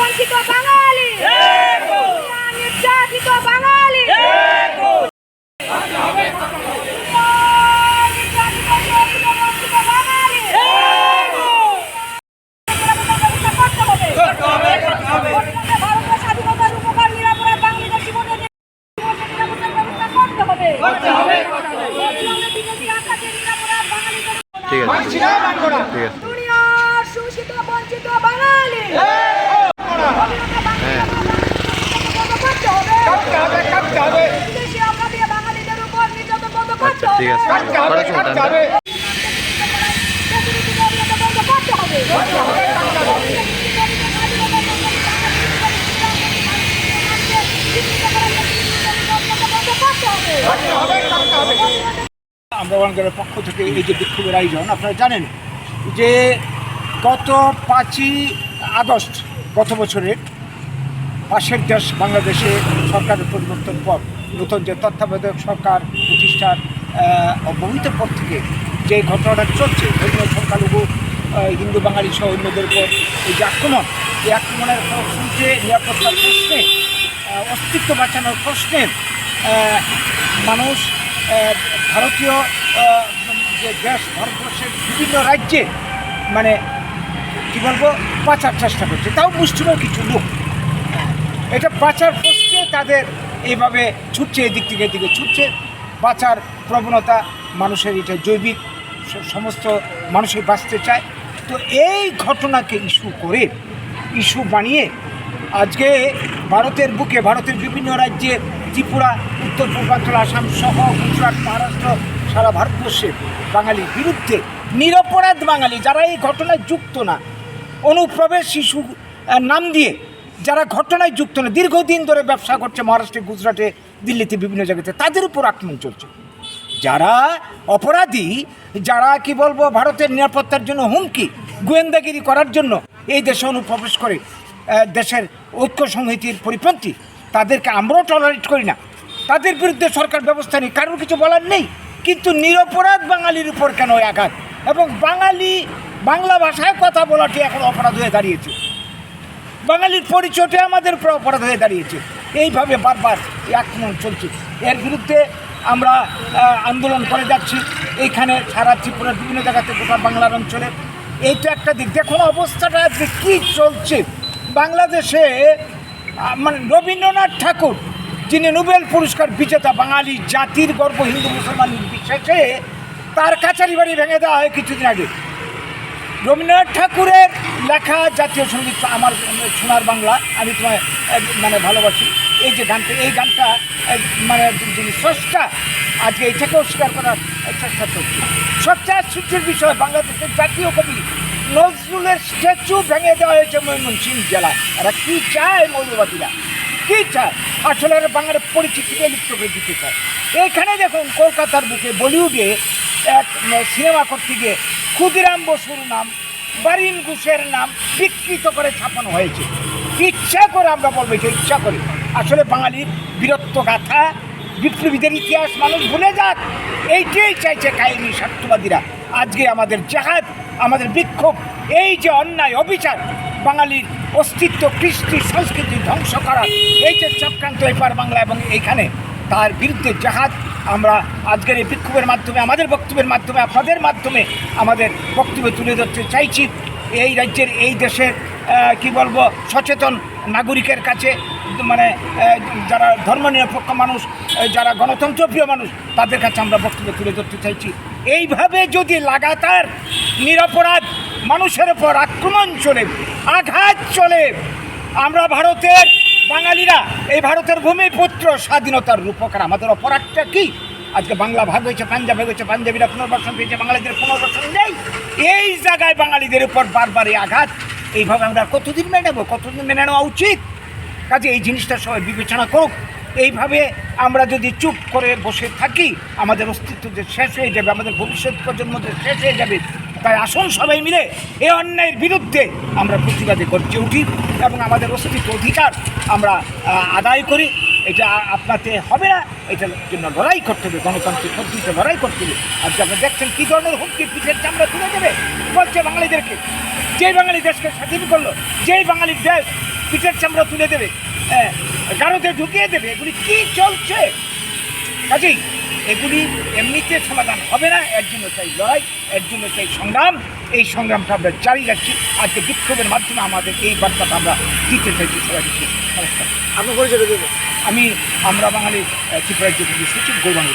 বঞ্চিত বাঙালি। নির্যাতিত বাঙালি। ঠিক আছে। ঠিক আছে। হবে আমরা ওয়ানগারের পক্ষ থেকে এই যে বিক্ষোভের আয়োজন আপনারা জানেন যে গত পাঁচই আগস্ট গত বছরের পাশের দেশ বাংলাদেশে সরকারের পরিবর্তন পর নতুন যে তত্ত্বাবধায়ক সরকার প্রতিষ্ঠার অব্যবহিত পর থেকে যে ঘটনাটা চলছে, ধর্মীয় সংখ্যালঘু হিন্দু, বাঙালি সহ অন্যদের উপর এই যে আক্রমণ, এই আক্রমণের শুনতে নিরাপত্তার প্রশ্নে অস্তিত্ব বাঁচানোর প্রশ্নে মানুষ ভারতীয় যে দেশ, ভারতবর্ষের বিভিন্ন রাজ্যে মানে কি বলব, বাঁচার চেষ্টা করছে। তাও মুষ্টিমেয় কিছু লোক। এটা বাঁচার প্রশ্নে তাদের এইভাবে ছুটছে, এদিক থেকে এদিকে ছুটছে। বাঁচার প্রবণতা মানুষের এটা জৈবিক সমস্ত মানুষই বাঁচতে চায়। তো এই ঘটনাকে ইস্যু করে, ইস্যু বানিয়ে আজকে ভারতের বুকে, ভারতের বিভিন্ন রাজ্যে ত্রিপুরা, উত্তর পূর্বাঞ্চল, আসাম সহ গুজরাট, মহারাষ্ট্র, সারা ভারতবর্ষে বাঙালির বিরুদ্ধে নিরপরাধ বাঙালি, যারা এই ঘটনায় যুক্ত না, অনুপ্রবেশ শিশু নাম দিয়ে যারা ঘটনায় যুক্ত না, দীর্ঘদিন ধরে ব্যবসা করছে মহারাষ্ট্রে, গুজরাটে, দিল্লিতে বিভিন্ন জায়গাতে, তাদের উপর আক্রমণ চলছে। যারা অপরাধী, যারা কি বলব ভারতের নিরাপত্তার জন্য হুমকি, গোয়েন্দাগিরি করার জন্য এই দেশে অনুপ্রবেশ করে দেশের ঐক্য সংহিতির পরিপন্থী, তাদেরকে আমরাও টলারেট করি না। তাদের বিরুদ্ধে সরকার ব্যবস্থা নেই, কারোর কিছু বলার নেই। কিন্তু নিরপরাধ বাঙালির উপর কেন আঘাত? এবং বাঙালি, বাংলা ভাষায় কথা বলাটি এখন অপরাধ হয়ে দাঁড়িয়েছে। বাঙালির পরিচয়টা আমাদের উপর অপরাধ হয়ে দাঁড়িয়েছে। এইভাবে বারবার এই আক্রমণ চলছে। এর বিরুদ্ধে আমরা আন্দোলন করে যাচ্ছি। এইখানে সারা ত্রিপুরার বিভিন্ন জায়গাতে গোটা বাংলার অঞ্চলে। এই তো একটা দিক। দেখুন, অবস্থাটা আজকে কী চলছে? বাংলাদেশে মানে রবীন্দ্রনাথ ঠাকুর, যিনি নোবেল পুরস্কার বিজেতা বাঙালি জাতির গর্ব, হিন্দু মুসলমান নির্বিশেষে, তার কাছারি বাড়ি ভেঙে দেওয়া হয় কিছুদিন আগে। রবীন্দ্রনাথ ঠাকুরের লেখা জাতীয় সংগীত আমার সোনার বাংলা। আমি তোমায় মানে ভালোবাসি। এই যে গানটা, এই গানটা মানে যিনি স্রষ্টা, আজকে এটাকে অস্বীকার করার চেষ্টা করছে। সবচেয়ে বিষয়, বাংলাদেশের জাতীয় কবি নজরুলের স্ট্যাচু ভেঙে দেওয়া হয়েছে ময়মনসিংহ জেলায়। এরা কী চায় মৌলবাদীরা? কী চায়? আসলে এরা বাংলার পরিচিতিকে লিপ্ত করে দিতে চায়। এইখানে দেখুন, কলকাতার বুকে বলিউডে এক সিনেমা করতে গিয়ে ক্ষুদিরাম বসুর নাম, বারিন ঘোষের নাম বিকৃত করে ছাপানো হয়েছে। ইচ্ছা করে আমরা বলব এটা ইচ্ছা করে। আসলে বাঙালির বীরত্ব গাথা, বিপ্লবীদের ইতিহাস মানুষ ভুলে যাক। এইটাই চাইছে কাহিনী স্বার্থবাদীরা। আজকে আমাদের জাহাজ, আমাদের বিক্ষোভ, এই যে অন্যায় অবিচার, বাঙালির অস্তিত্ব, কৃষ্টি, সংস্কৃতি ধ্বংস করা, এই যে চক্রান্ত এপার বাংলা এবং এইখানে, তার বিরুদ্ধে জাহাজ, আমরা আজকের এই বিক্ষোভের মাধ্যমে, আমাদের বক্তব্যের মাধ্যমে, আপনাদের মাধ্যমে আমাদের বক্তব্য তুলে ধরতে চাইছি। এই রাজ্যের, এই দেশের কি বলব, সচেতন নাগরিকের কাছে মানে যারা ধর্মনিরপেক্ষ মানুষ যারা গণতন্ত্রপ্রিয় মানুষ, তাদের কাছে আমরা বক্তব্য তুলে ধরতে চাইছি। এইভাবে যদি লাগাতার নিরপরাধ মানুষের উপর আক্রমণ চলে, আঘাত চলে, আমরা ভারতের বাঙালিরা, এই ভারতের ভূমিপুত্র স্বাধীনতার রূপকার, আমাদের অপরাধটা কি? আজকে বাংলা ভাগ হয়েছে, পাঞ্জাব হয়ে গেছে, পাঞ্জাবিরা পুনর্বাসন পেয়েছে, বাঙালিদের পুনর্বাসন নেই। এই জায়গায় বাঙালিদের উপর বারবার এই আঘাত এইভাবে আমরা কতদিন মেনে নেব? কতদিন মেনে নেওয়া উচিত? কাজে এই জিনিসটা সবাই বিবেচনা করুক। এইভাবে আমরা যদি চুপ করে বসে থাকি, আমাদের অস্তিত্ব যে শেষ হয়ে যাবে, আমাদের ভবিষ্যৎ প্রজন্ম যে শেষ হয়ে যাবে, তাই আসুন সবাই মিলে এই অন্যায়ের বিরুদ্ধে আমরা প্রতিবাদে গর্জে উঠি এবং আমাদের অস্তিত্ব অধিকার আমরা আদায় করি। এটা আপনাতে হবে না। এটার জন্য লড়াই করতে হবে। গণতান্ত্রিক পদ্ধতিতে লড়াই করতে হবে। আর আপনি দেখছেন কী ধরনের হুমকি, পিঠের চামড়া তুলে দেবে? বলছে বাঙালিদেরকে। যেই বাঙালি দেশকে স্বাধীন করল যেই বাঙালির দেশ পিঠের চামড়া তুলে দেবে হ্যাঁ গারদে ঢুকিয়ে দেবে এগুলি কি চলছে? কাজেই এগুলি এমনিতে সমাধান হবে না এর জন্য চাই লড়াই এর জন্য চাই সংগ্রাম। এই সংগ্রামটা আমরা জারি রাখছি। আজকে বিক্ষোভের মাধ্যমে আমাদের এই বার্তাটা আমরা দিতে চাইছি সবাইকে। নমস্কার। আপনার পরিচয় দেবেন আমি আমরা বাঙালি ত্রিপুরা সচিব গৌরাঙ্গ